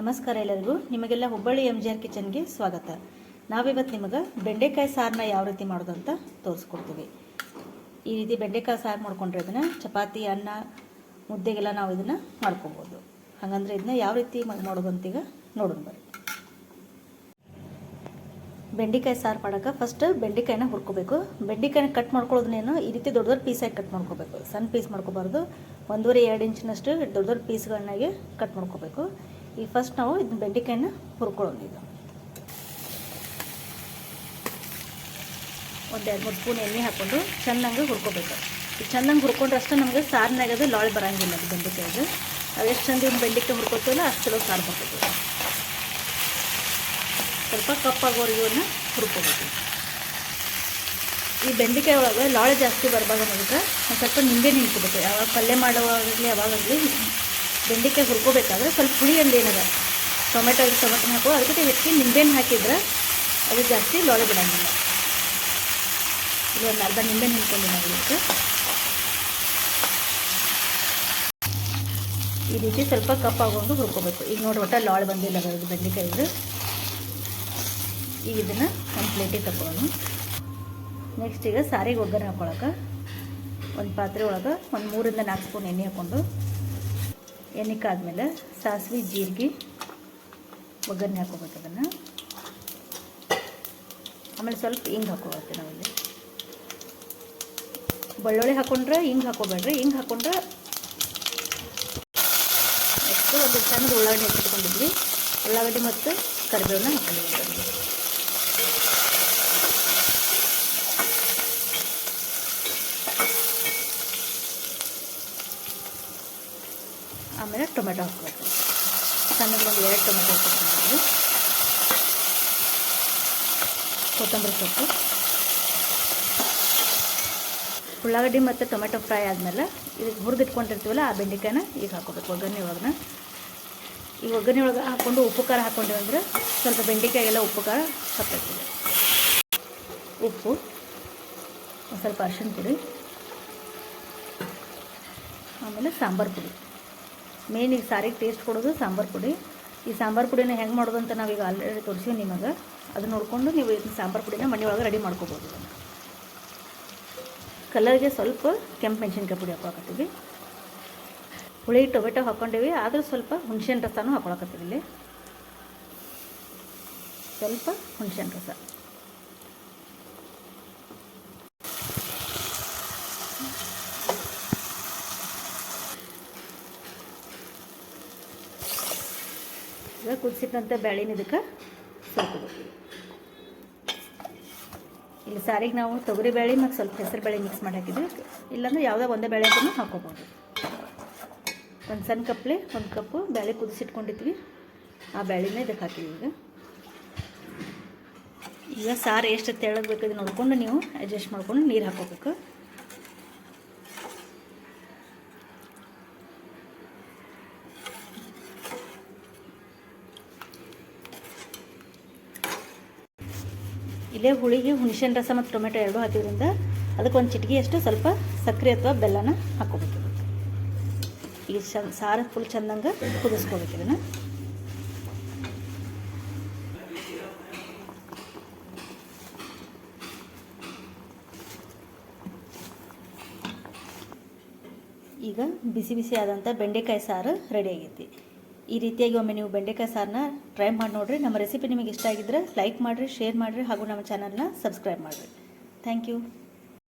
ನಮಸ್ಕಾರ ಎಲ್ಲರಿಗೂ. ನಿಮಗೆಲ್ಲ ಹುಬ್ಬಳ್ಳಿ ಎಂ ಜಿ ಆರ್ ಕಿಚನ್ಗೆ ಸ್ವಾಗತ. ನಾವಿವತ್ತು ನಿಮಗೆ ಬೆಂಡೆಕಾಯಿ ಸಾರನ್ನ ಯಾವ ರೀತಿ ಮಾಡೋದು ಅಂತ ತೋರಿಸ್ಕೊಡ್ತೀವಿ. ಈ ರೀತಿ ಬೆಂಡೆಕಾಯಿ ಸಾರು ಮಾಡ್ಕೊಂಡ್ರೆ ಇದನ್ನು ಚಪಾತಿ, ಅನ್ನ, ಮುದ್ದೆಗೆಲ್ಲ ನಾವು ಇದನ್ನು ಮಾಡ್ಕೊಬೋದು. ಹಾಗಂದ್ರೆ ಇದನ್ನ ಯಾವ ರೀತಿ ಮಾಡೋದು ಅಂತ ಈಗ ನೋಡೋಣ ಬರ್ರಿ ಬೆಂಡೆಕಾಯಿ ಸಾರು ಮಾಡೋಕೆ ಫಸ್ಟ್ ಬೆಂಡೆಕಾಯಿನ ಹುರ್ಕೋಬೇಕು. ಬೆಂಡೆಕಾಯಿನ ಕಟ್ ಮಾಡ್ಕೊಳ್ಳೋದನ್ನೇನು ಈ ರೀತಿ ದೊಡ್ಡ ದೊಡ್ಡ ಪೀಸಾಗಿ ಕಟ್ ಮಾಡ್ಕೋಬೇಕು. ಸಣ್ಣ ಪೀಸ್ ಮಾಡ್ಕೋಬಾರ್ದು. ಒಂದೂವರೆ, ಎರಡು ಇಂಚಿನಷ್ಟು ದೊಡ್ಡ ದೊಡ್ಡ ಪೀಸ್ಗಳನ್ನಾಗಿ ಕಟ್ ಮಾಡ್ಕೋಬೇಕು. ಈಗ ಫಸ್ಟ್ ನಾವು ಇದನ್ನ ಬೆಂಡೆಕಾಯಿನ ಹುರ್ಕೊಳ್ಳೋಣ ಈಗ. ಒಂದು ಎರಡು ಮೂರು ಸ್ಪೂನ್ ಎಣ್ಣೆ ಹಾಕ್ಕೊಂಡು ಚೆನ್ನಾಗಿ ಹುರ್ಕೋಬೇಕು. ಇದು ಚೆನ್ನಾಗಿ ಹುರ್ಕೊಂಡ್ರೆ ಅಷ್ಟೇ ನಮಗೆ ಸಾರಿನಾಗ ಅದು ಲಾಳಿ ಬರೋಂಗಿಲ್ಲ ಅದು ಬೆಂಡೆಕಾಯಿದು. ನಾವು ಎಷ್ಟು ಚಂದ ಇನ್ನು ಬೆಂಡೆಕಾಯಿ ಹುರ್ಕೋತೀವಲ್ಲ ಅಷ್ಟು ಚಲೋ ಸಾರು ಬರ್ತದೆ. ಸ್ವಲ್ಪ ಕಪ್ಪಾಗೋರಿಗೆ ಹುರ್ಕೋಬೇಕು. ಈ ಬೆಂಡೆಕಾಯಿ ಒಳಗೆ ಲಾಳೆ ಜಾಸ್ತಿ ಬರಬಾರ್ದು ಅನ್ನೋದಕ್ಕೆ ಸ್ವಲ್ಪ ನಿಂಬೆ ನಿಂತ್ಕೋಬೇಕು ಯಾವಾಗ ಪಲ್ಯ ಮಾಡುವಾಗಲಿ ಯಾವಾಗಲಿ ಬೆಂಡೆಕಾಯಿ ಹುರ್ಕೋಬೇಕಾದ್ರೆ ಸ್ವಲ್ಪ ಹುಳಿ ಏನದ, ಟೊಮೆಟೊ ಟೊಮೆಟೊ ಹಾಕೋ, ಅದಕ್ಕೆ ಹೆಚ್ಚಿಗೆ ನಿಂಬೆಹಣ್ಣು ಹಾಕಿದ್ರೆ ಅದು ಜಾಸ್ತಿ ಲೊಳೆ ಬಿಡೋಂಗಿಲ್ಲ. ಇದು ಒಂದು ಅರ್ಧ ನಿಂಬೆ ನಿಂತ್ಕೊಂಡು ನಾವು ಈ ರೀತಿ ಸ್ವಲ್ಪ ಕಪ್ಪಾಗೊಂಡು ಹುರ್ಕೋಬೇಕು. ಈಗ ನೋಡಿ ಒಟ್ಟ ಲಾಳು ಬಂದಿಲ್ಲ ಅದು ಬೆಂಡೆಕಾಯಿದು ಈಗ ಇದನ್ನು ಒಂದು ಪ್ಲೇಟಿಗೆ ತಗೊಳ್ಳೋಣ ನೆಕ್ಸ್ಟ್ ಈಗ ಸಾರಿಗೆ ಒಗ್ಗರಣೆ ಹಾಕೊಳಕ್ಕೆ ಒಂದು ಪಾತ್ರೆ ಒಳಗೆ ಒಂದು ಮೂರಿಂದ ನಾಲ್ಕು ಸ್ಪೂನ್ ಎಣ್ಣೆ ಹಾಕ್ಕೊಂಡು ಎಣ್ಣೆ ಕಾದ್ಮೇಲೆ ಸಾಸಿವೆ, ಜೀರಿಗೆ, ಒಗ್ಗರಣೆ ಹಾಕೋಬೇಕು ಅದನ್ನು. ಆಮೇಲೆ ಸ್ವಲ್ಪ ಹಿಂಗೆ ಹಾಕೋಬೇಕು ನಾವಿಲ್ಲಿ. ಬೆಳ್ಳುಳ್ಳಿ ಹಾಕೊಂಡ್ರೆ ಹಿಂಗೆ ಹಾಕೋಬೇಡ್ರಿ ಹಿಂಗೆ ಹಾಕೊಂಡ್ರೆ ನೆಕ್ಸ್ಟು ಒಂದು ಸಣ್ಣದು ಉಳ್ಳಾಗಡ್ಡಿ ಹೆಚ್ಚಿಟ್ಕೊಂಡಿದ್ವಿ. ಉಳ್ಳಾಗಡ್ಡಿ ಮತ್ತು ಕರಿಬೇವನ್ನ ಹಾಕೊಂಡಿದ್ವಿ. ಆಮೇಲೆ ಟೊಮೆಟೊ ಹಾಕಬೇಕು. ಸಣ್ಣದ ಒಂದು ಎರಡು ಟೊಮೆಟೊ ಹಾಕ್ಬೇಕು ಕೊತ್ತಂಬರಿ ಸೊಪ್ಪು. ಉಳ್ಳಾಗಡ್ಡಿ ಮತ್ತು ಟೊಮೆಟೊ ಫ್ರೈ ಆದಮೇಲೆ ಇದಕ್ಕೆ ಹುರಿದಿಟ್ಕೊಂಡಿರ್ತೀವಲ್ಲ ಆ ಬೆಂಡೆಕಾಯನ್ನ ಈಗ ಹಾಕೋಬೇಕು ಒಗ್ಗರಣೆ ಒಳಗನ. ಈ ಒಗ್ಗರಣೆ ಒಳಗೆ ಹಾಕ್ಕೊಂಡು ಉಪ್ಪು ಖಾರ ಹಾಕ್ಕೊಂಡಿವಿ ಅಂದರೆ ಸ್ವಲ್ಪ ಬೆಂಡೆಕಾಯಿಗೆಲ್ಲ ಉಪ್ಪು ಖಾರ ಹಾಕಬೇಕು ಉಪ್ಪು, ಒಂದು ಸ್ವಲ್ಪ ಅರಿಶಿನ ಪುಡಿ, ಆಮೇಲೆ ಸಾಂಬಾರು ಪುಡಿ. ಮೇನ್ ಈಗ ಸಾರಿಗೆ ಟೇಸ್ಟ್ ಕೊಡೋದು ಸಾಂಬಾರು ಪುಡಿ. ಈ ಸಾಂಬಾರು ಪುಡಿನ ಹೆಂಗೆ ಮಾಡೋದು ಅಂತ ನಾವೀಗ ಆಲ್ರೆಡಿ ತೋರಿಸಿವಿ ನಿಮಗೆ. ಅದು ನೋಡಿಕೊಂಡು ನೀವು ಇದನ್ನ ಸಾಂಬಾರು ಪುಡಿನ ಮನೆ ಒಳಗೆ ರೆಡಿ ಮಾಡ್ಕೋಬೋದು. ಕಲರ್ಗೆ ಸ್ವಲ್ಪ ಕೆಂಪು ಮೆಣಸಿನ್ಕಾಯಿ ಪುಡಿ ಹಾಕೊಳಕತ್ತೀವಿ. ಹುಳಿ ಟೊಮೆಟೊ ಹಾಕ್ಕೊಂಡಿವಿ ಆದರೂ ಸ್ವಲ್ಪ ಹುಣ್ಸೆಹಣ್ಣು ರಸನೂ ಹಾಕೊಳಕತ್ತೀವಿ ಇಲ್ಲಿ. ಸ್ವಲ್ಪ ಹುಣ್ಸೆಹಣ್ಣು ರಸ. ಈಗ ಕುದಿಸಿಟ್ಟಂಥ ಬ್ಯಾಳಿನ ಇದಕ್ಕೆ ಸೇರ್ಕೋಬೇಕು ಇಲ್ಲಿ ಸಾರಿಗೆ ನಾವು ತೊಗರಿ ಬೇಳೆ ಮತ್ತು ಸ್ವಲ್ಪ ಹೆಸರು ಬೇಳೆ ಮಿಕ್ಸ್ ಮಾಡಿ ಹಾಕಿದ್ವಿ. ಇಲ್ಲಾಂದ್ರೆ ಯಾವುದೇ ಒಂದೇ ಬೇಳೆ ಅಂತಲೂ ಹಾಕೋಬೋದು. ಒಂದು ಸಣ್ಣ ಕಪ್ಲೆ, ಒಂದು ಕಪ್ಪು ಬೇಳೆ ಕುದಿಸಿಟ್ಕೊಂಡಿದ್ವಿ. ಆ ಬೇಳೆನ ಇದಕ್ಕೆ ಹಾಕಿದ್ವಿ ಈಗ. ಈಗ ಸಾರು ಎಷ್ಟು ತೆಳ್ಳಗೆ ಬೇಕಾದ್ರೆ ನೋಡಿಕೊಂಡು ನೀವು ಅಡ್ಜಸ್ಟ್ ಮಾಡ್ಕೊಂಡು ನೀರು ಹಾಕೋಬೇಕು. ಇಲ್ಲೇ ಹುಳಿಗೆ, ಹುಣಸೆಹಣ್ಣು ರಸ ಮತ್ತು ಟೊಮೆಟೊ ಎರಡು ಹಾಕಿದ್ರಿಂದ ಅದಕ್ಕೆ ಒಂದು ಚಿಟಿಕೆಯಷ್ಟು ಸ್ವಲ್ಪ ಸಕ್ಕರೆ ಅಥವಾ ಬೆಲ್ಲನ ಹಾಕೋಬೇಕು ಈ ಚಂದ ಸಾರು ಫುಲ್ ಚಂದಂಗೆ ಕುದಿಸ್ಕೋಬೇಕು ಇದನ್ನು. ಈಗ ಬಿಸಿ ಬಿಸಿ ಆದಂಥ ಬೆಂಡೆಕಾಯಿ ಸಾರು ರೆಡಿ ಆಗೈತಿ. ಈ ರೀತಿಯಾಗಿ ಒಮ್ಮೆ ನೀವು ಬೆಂಡೆಕಾಯಿ ಸಾರನ್ನ ಟ್ರೈ ಮಾಡಿ ನೋಡಿರಿ. ನಮ್ಮ ರೆಸಿಪಿ ನಿಮಗೆ ಇಷ್ಟ ಆಗಿದ್ರೆ ಲೈಕ್ ಮಾಡಿರಿ ಶೇರ್ ಮಾಡಿರಿ ಹಾಗೂ ನಮ್ಮ ಚಾನಲ್ನ ಸಬ್ಸ್ಕ್ರೈಬ್ ಮಾಡಿರಿ. Thank you